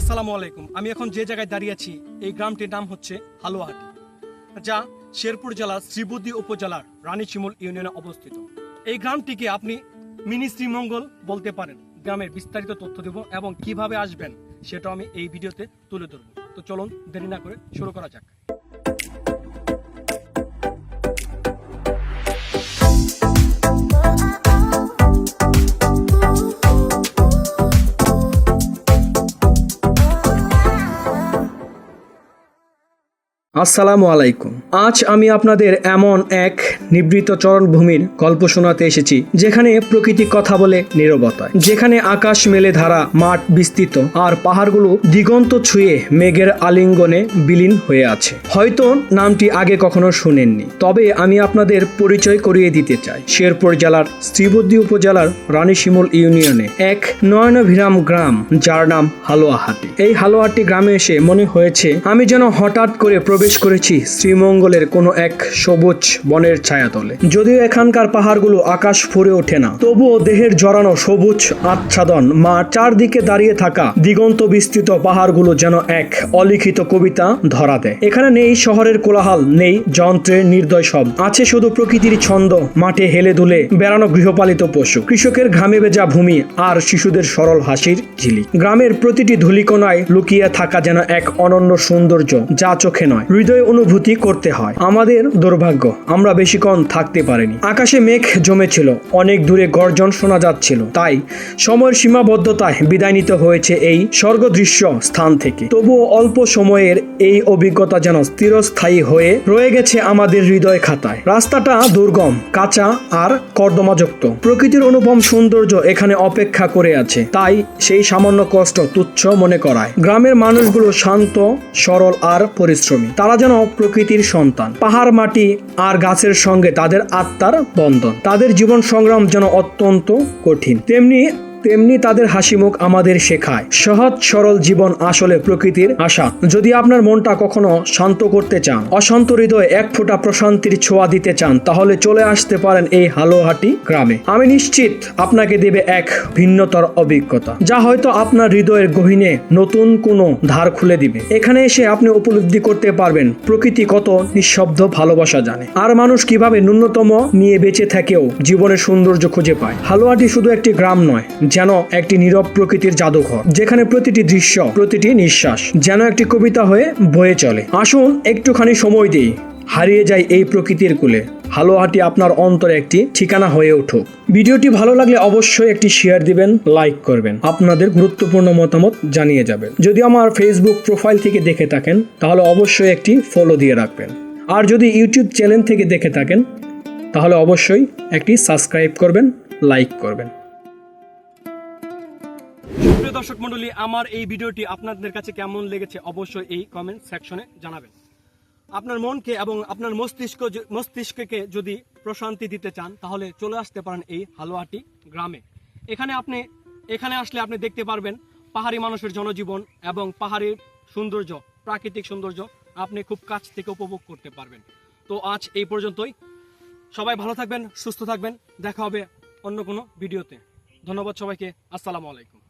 আসসালামু আলাইকুম। আমি এখন যে জায়গায় দাঁড়িয়ে আছি, এই গ্রামটির নাম হচ্ছে হালুয়াহাটি, যা শেরপুর জেলার শ্রীবুদ্ধি উপজেলার রানীশিমুল ইউনিয়নে অবস্থিত। এই গ্রামটিকে আপনি মিনি শ্রীমঙ্গল বলতে পারেন। গ্রামের বিস্তারিত তথ্য দেব এবং কীভাবে আসবেন সেটা আমি এই ভিডিওতে তুলে ধরবো। তো চলুন দেরি না করে শুরু করা যাক। আসসালামু আলাইকুম। আজ আমি আপনাদের এমন এক নিবৃত চরণভূমির গল্প শোনাতে এসেছি, যেখানে প্রকৃতি কথা বলে নীরবতায়। যেখানে আকাশ মেলে ধারা, মাঠ বিস্তৃত, আর পাহাড়গুলো দিগন্ত ছুঁয়ে মেঘের আলিঙ্গনে বিলীন হয়ে আছে। হয়তো নামটি আগে কখনো শুনেননি, তবে আমি আপনাদের পরিচয় করিয়ে দিতে চাই। শেরপুর জেলার শ্রীবুদ্ধি উপজেলার রানীশিমুল ইউনিয়নে এক নয়নভিরাম গ্রাম, যার নাম হালুয়াহাটি। এই হালুয়াহাটি গ্রামে এসে মনে হয়েছে, আমি যেন হঠাৎ করে প্রবেশ করেছি শ্রীমঙ্গলের কোনো এক সবুজ বনের ছায়াতলে। যদিও এখানকার পাহাড়গুলো আকাশ ফুরে ওঠে না, তবুও দেহের জড়ানো সবুজ আচ্ছাদন মা চারদিকে দাঁড়িয়ে থাকা দিগন্ত বিস্তৃত পাহাড়গুলো যেন এক অলিখিত কবিতা ধরা দেয়। এখানে নেই শহরের কোলাহল, নেই যন্ত্রের নির্দয় সব। আছে শুধু প্রকৃতির ছন্দ, মাঠে হেলে দুলে বেড়ানো গৃহপালিত পশু। কৃষকের ঘামে ভেজা ভূমি আর শিশুদের সরল হাসির ঝিলি। গ্রামের প্রতিটি ধুলিকোনায় লুকিয়ে থাকা যেন এক অনন্য সৌন্দর্য, যা চোখে নয়। হৃদয় অনুভূতি করতে হয়। আমাদের দুর্ভাগ্য, আমরা বেশিক্ষণ থাকতে পারিনি। আকাশে মেঘ জমেছিল, অনেক দূরে গর্জন শোনা যাচ্ছিল। তাই সময়ের সীমাবদ্ধতায় বিদায় নিতে হয়েছে এই স্বর্গদৃশ্য স্থান থেকে। তবুও অল্প সময়ের এই অভিজ্ঞতা যেন স্থিরস্থায়ী হয়ে রয়ে গেছে আমাদের হৃদয় খাতায়। রাস্তাটা দুর্গম, কাঁচা আর কর্দমাযুক্ত। প্রকৃতির অনুপম সৌন্দর্য এখানে অপেক্ষা করে আছে। তাই সেই সামান্য কষ্ট তুচ্ছ মনে করায়। গ্রামের মানুষগুলো শান্ত, সরল আর পরিশ্রমী। তারা যেন প্রকৃতির সন্তান। পাহাড়, মাটি আর গাছের সঙ্গে তাদের আত্মার বন্ধন। তাদের জীবন সংগ্রাম যেন অত্যন্ত কঠিন। তেমনি তেমনি তাদের হাসি মুখ আমাদের শেখায়। সহজ, সরল জীবন আসলে প্রকৃতির আশা। যদি আপনার মনটা কখনো শান্ত করতে চান, অশান্ত হৃদয়ে এক ফোঁটা প্রশান্তির ছোঁয়া দিতে চান, তাহলে চলে আসতে পারেন এই হালোহাটি গ্রামে। আমি নিশ্চিত আপনাকে দেবে এক ভিন্নতর অভিজ্ঞতা, যা হয়তো আপনার হৃদয়ের গহীনে নতুন কোনো ধার খুলে দিবে। এখানে এসে আপনি উপলব্ধি করতে পারবেন প্রকৃতি কত নিঃশব্দ ভালোবাসা জানে, আর মানুষ কীভাবে ন্যূনতম নিয়ে বেঁচে থেকেও জীবনের সৌন্দর্য খুঁজে পায়। হালুয়াটি শুধু একটি গ্রাম নয় যেন একটি নীরব প্রকৃতির জাদুঘর, যেখানে প্রতিটি দৃশ্য, প্রতিটি নিঃশ্বাস যেন একটি কবিতা হয়ে বয়ে চলে। আসুন একটুখানি সময় দিই, হারিয়ে যায় এই প্রকৃতির কুলে। হালুয়াহাটি আপনার অন্তরে একটি ঠিকানা হয়ে উঠুক। ভিডিওটি ভালো লাগলে অবশ্যই একটি শেয়ার দিবেন লাইক করবেন। আপনাদের গুরুত্বপূর্ণ মতামত জানিয়ে যাবেন। যদি আমার ফেসবুক প্রোফাইল থেকে দেখে থাকেন, তাহলে অবশ্যই একটি ফলো দিয়ে রাখবেন। আর যদি ইউটিউব চ্যানেল থেকে দেখে থাকেন, তাহলে অবশ্যই একটি সাবস্ক্রাইব করবেন লাইক করবেন। প্রিয় দর্শক মণ্ডলী, আমার এই ভিডিওটি আপনাদের কাছে কেমন লেগেছে অবশ্যই এই কমেন্ট সেকশনে জানাবেন। আপনার মনকে এবং আপনার মস্তিষ্ক মস্তিষ্ককে যদি প্রশান্তি দিতে চান, তাহলে চলে আসতে পারেন এই হালুয়াটি গ্রামে। এখানে আপনি, এখানে আসলে আপনি দেখতে পারবেন পাহাড়ি মানুষের জনজীবন এবং পাহাড়ের সৌন্দর্য, প্রাকৃতিক সৌন্দর্য আপনি খুব কাছ থেকে উপভোগ করতে পারবেন। তো আজ এই পর্যন্তই। সবাই ভালো থাকবেন, সুস্থ থাকবেন। দেখা হবে অন্য কোনো ভিডিওতে। ধন্যবাদ সবাইকে। আসসালামু আলাইকুম।